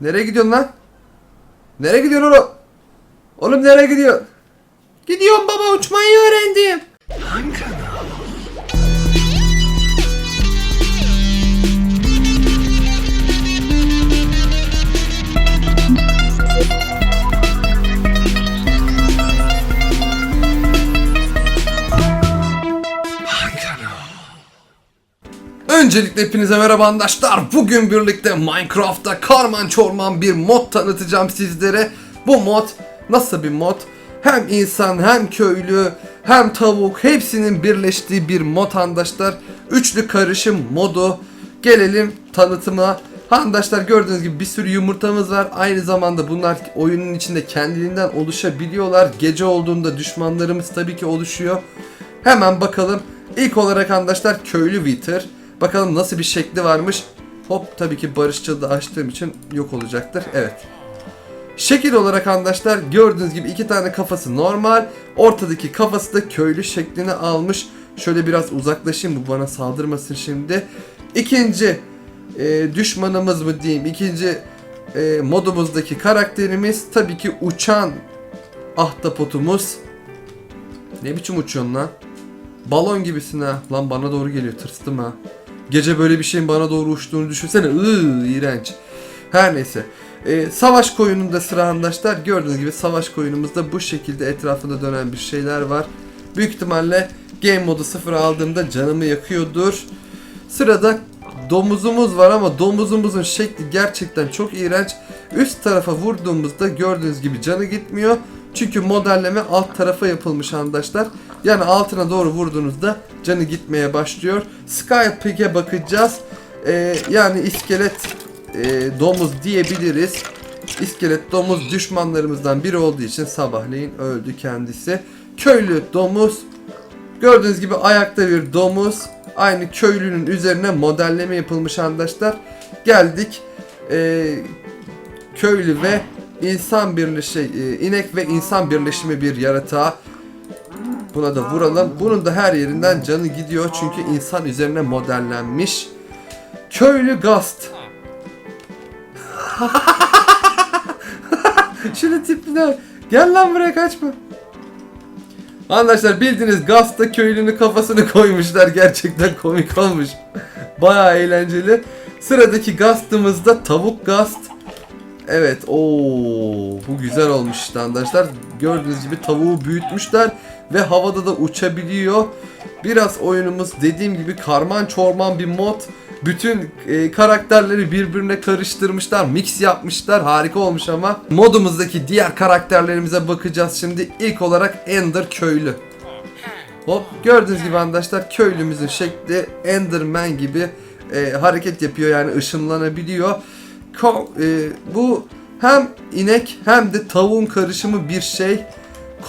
Nereye gidiyorsun lan? Nereye gidiyorsun oğlum? Oğlum nereye gidiyor? Gidiyorum baba uçmayı öğrendim. Öncelikle hepinize merhaba arkadaşlar. Bugün birlikte Minecraft'ta karman çorman bir mod tanıtacağım sizlere. Bu mod nasıl bir mod? Hem insan hem köylü hem tavuk hepsinin birleştiği bir mod arkadaşlar. Üçlü karışım modu. Gelelim tanıtıma. Arkadaşlar gördüğünüz gibi bir sürü yumurtamız var. Aynı zamanda bunlar oyunun içinde kendiliğinden oluşabiliyorlar. Gece olduğunda düşmanlarımız tabii ki oluşuyor. Hemen bakalım. İlk olarak arkadaşlar köylü Wither. Bakalım nasıl bir şekli varmış. Hop tabii ki barışçıl da açtığım için yok olacaktır. Evet. Şekil olarak arkadaşlar gördüğünüz gibi iki tane kafası normal. Ortadaki kafası da köylü şeklini almış. Şöyle biraz uzaklaşayım bu bana saldırmasın şimdi. İkinci e, düşmanımız mı diyeyim. İkinci e, modumuzdaki karakterimiz tabii ki uçan ahtapotumuz. Ne biçim uçuyorsun lan? Balon gibisin ha. Lan bana doğru geliyor tırstım ha. Gece böyle bir şeyin bana doğru uçtuğunu düşünsene. Iııı iğrenç. Her neyse. Ee, savaş koyununda sıra arkadaşlar. Gördüğünüz gibi savaş koyunumuzda bu şekilde etrafında dönen bir şeyler var. Büyük ihtimalle game modu sıfır aldığımda canımı yakıyordur. Sırada domuzumuz var ama domuzumuzun şekli gerçekten çok iğrenç. Üst tarafa vurduğumuzda gördüğünüz gibi canı gitmiyor. Çünkü modelleme alt tarafa yapılmış arkadaşlar. Yani altına doğru vurduğunuzda canı gitmeye başlıyor. Skype'e bakacağız. Ee, yani iskelet e, domuz diyebiliriz. İskelet domuz düşmanlarımızdan biri olduğu için sabahleyin öldü kendisi. Köylü domuz Gördüğünüz gibi ayakta bir domuz. Aynı köylünün üzerine modelleme yapılmış arkadaşlar. Geldik. Ee, köylü ve insan birleşi, e, inek ve insan birleşimi bir yaratığa. Buna da vuralım. Bunun da her yerinden canı gidiyor çünkü insan üzerine modellenmiş. Köylü Gast. Şunu tipine. Gel lan buraya kaçma. Arkadaşlar bildiğiniz Gast'a köylünün kafasını koymuşlar. Gerçekten komik olmuş. Baya eğlenceli. Sıradaki Gast'ımız da tavuk Gast. Evet o bu güzel olmuş arkadaşlar. Gördüğünüz gibi tavuğu büyütmüşler ve havada da uçabiliyor. Biraz oyunumuz dediğim gibi karman çorman bir mod. Bütün e, karakterleri birbirine karıştırmışlar, mix yapmışlar. Harika olmuş ama. Modumuzdaki diğer karakterlerimize bakacağız şimdi. İlk olarak Ender köylü. Hop gördüğünüz gibi arkadaşlar köylümüzün şekli Enderman gibi e, hareket yapıyor yani ışınlanabiliyor. Ko- e, bu hem inek hem de tavuğun karışımı bir şey.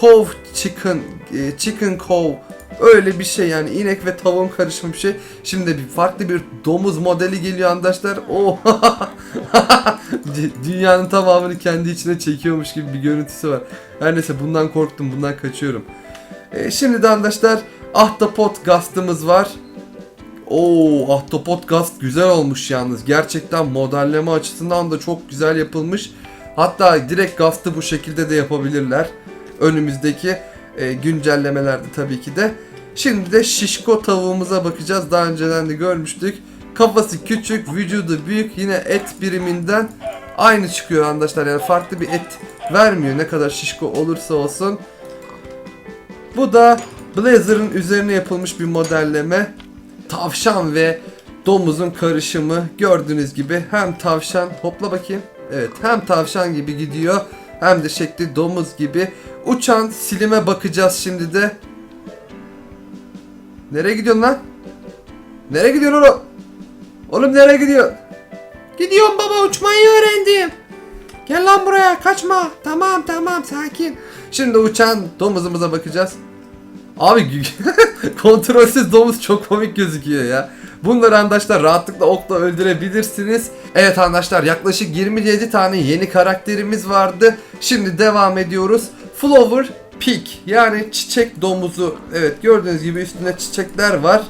Cove chicken, e, chicken cove öyle bir şey yani inek ve tavuğun karışımı bir şey. Şimdi bir farklı bir domuz modeli geliyor arkadaşlar. Oh. Dü- Dünyanın tamamını kendi içine çekiyormuş gibi bir görüntüsü var. Her neyse bundan korktum, bundan kaçıyorum. E, şimdi de arkadaşlar ahtapot gastımız var. Oo, ahtapot gast güzel olmuş yalnız. Gerçekten modelleme açısından da çok güzel yapılmış. Hatta direkt gastı bu şekilde de yapabilirler. Önümüzdeki e, güncellemelerde tabii ki de. Şimdi de şişko tavuğumuza bakacağız. Daha önceden de görmüştük. Kafası küçük, vücudu büyük. Yine et biriminden aynı çıkıyor arkadaşlar. Yani farklı bir et vermiyor ne kadar şişko olursa olsun. Bu da Blazer'ın üzerine yapılmış bir modelleme. Tavşan ve domuzun karışımı gördüğünüz gibi hem tavşan hopla bakayım. Evet hem tavşan gibi gidiyor hem de şekli domuz gibi. Uçan silime bakacağız şimdi de. Nereye gidiyorsun lan? Nereye gidiyorsun oğlum? Oğlum nereye gidiyor? Gidiyorum baba uçmayı öğrendim. Gel lan buraya kaçma. Tamam tamam sakin. Şimdi uçan domuzumuza bakacağız. Abi kontrolsüz domuz çok komik gözüküyor ya. Bunları arkadaşlar rahatlıkla okla öldürebilirsiniz. Evet arkadaşlar yaklaşık 27 tane yeni karakterimiz vardı. Şimdi devam ediyoruz. Flower Pig yani çiçek domuzu. Evet gördüğünüz gibi üstünde çiçekler var.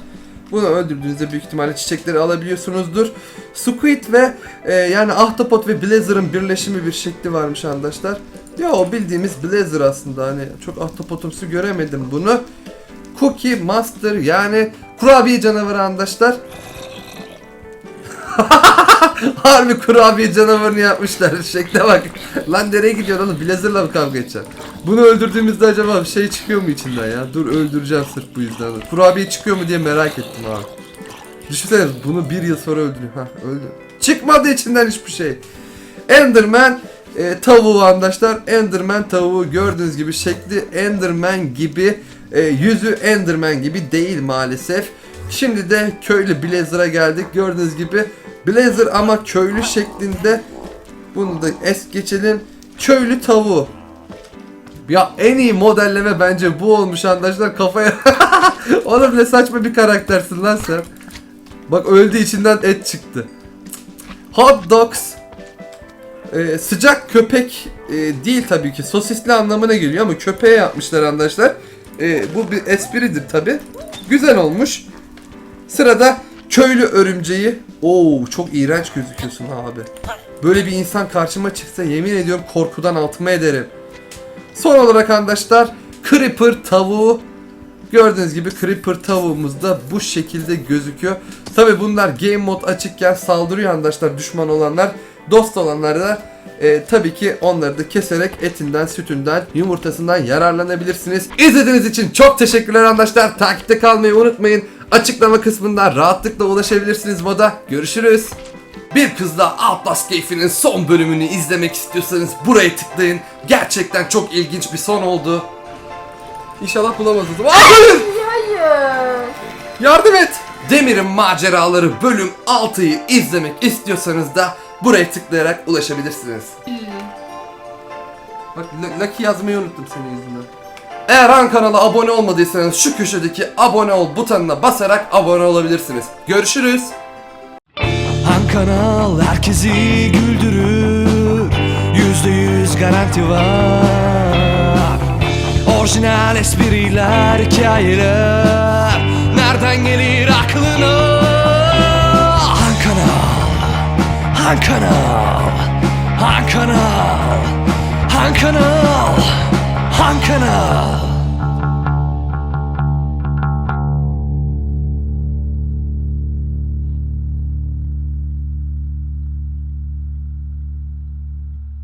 Bunu öldürdüğünüzde büyük ihtimalle çiçekleri alabiliyorsunuzdur. Squid ve e, yani Ahtapot ve Blazer'ın birleşimi bir şekli varmış arkadaşlar. Ya o bildiğimiz Blazer aslında hani çok ahtapotumsu göremedim bunu. Cookie Master yani kurabiye canavarı arkadaşlar. Harbi kurabiye canavarını yapmışlar. Şekle bak. Lan nereye gidiyor oğlum? Blazer'la mı kavga edeceğim? Bunu öldürdüğümüzde acaba bir şey çıkıyor mu içinden ya? Dur öldüreceğim sırf bu yüzden. Kurabiye çıkıyor mu diye merak ettim abi. Düşünsene bunu bir yıl sonra öldürüyor. Ha öldü. Çıkmadı içinden hiçbir şey. Enderman e, tavuğu arkadaşlar. Enderman tavuğu gördüğünüz gibi şekli Enderman gibi e, yüzü Enderman gibi değil maalesef. Şimdi de köylü Blazer'a geldik. Gördüğünüz gibi Blazer ama köylü şeklinde bunu da es geçelim. Köylü tavuğu. Ya en iyi modelleme bence bu olmuş arkadaşlar kafaya. Oğlum ne saçma bir karaktersin lan sen. Bak öldü içinden et çıktı. Hot dogs ee, sıcak köpek e, değil tabii ki sosisli anlamına geliyor ama köpeğe yapmışlar arkadaşlar. Ee, bu bir espridir tabi. Güzel olmuş. Sırada köylü örümceği. Oo çok iğrenç gözüküyorsun abi. Böyle bir insan karşıma çıksa yemin ediyorum korkudan altıma ederim. Son olarak arkadaşlar Creeper tavuğu. Gördüğünüz gibi Creeper tavuğumuz da bu şekilde gözüküyor. Tabi bunlar game mod açıkken saldırıyor arkadaşlar düşman olanlar. Dost olanlar da e, tabii ki onları da keserek etinden, sütünden, yumurtasından yararlanabilirsiniz. İzlediğiniz için çok teşekkürler arkadaşlar. Takipte kalmayı unutmayın. Açıklama kısmından rahatlıkla ulaşabilirsiniz moda. Görüşürüz. Bir kızla Outlast keyfinin son bölümünü izlemek istiyorsanız buraya tıklayın. Gerçekten çok ilginç bir son oldu. İnşallah bulamazız. Aa, hayır! Hayır. Yardım et! Demir'in maceraları bölüm 6'yı izlemek istiyorsanız da buraya tıklayarak ulaşabilirsiniz. Bak Lucky yazmayı unuttum senin yüzünden. Eğer Han kanala abone olmadıysanız şu köşedeki abone ol butonuna basarak abone olabilirsiniz. Görüşürüz. Han kanal herkesi güldürür. Yüzde yüz garanti var. Orijinal espriler, hikayeler. Nereden gelir aklına? Han kanal Han kanal Han kanal Han kanal Han kanal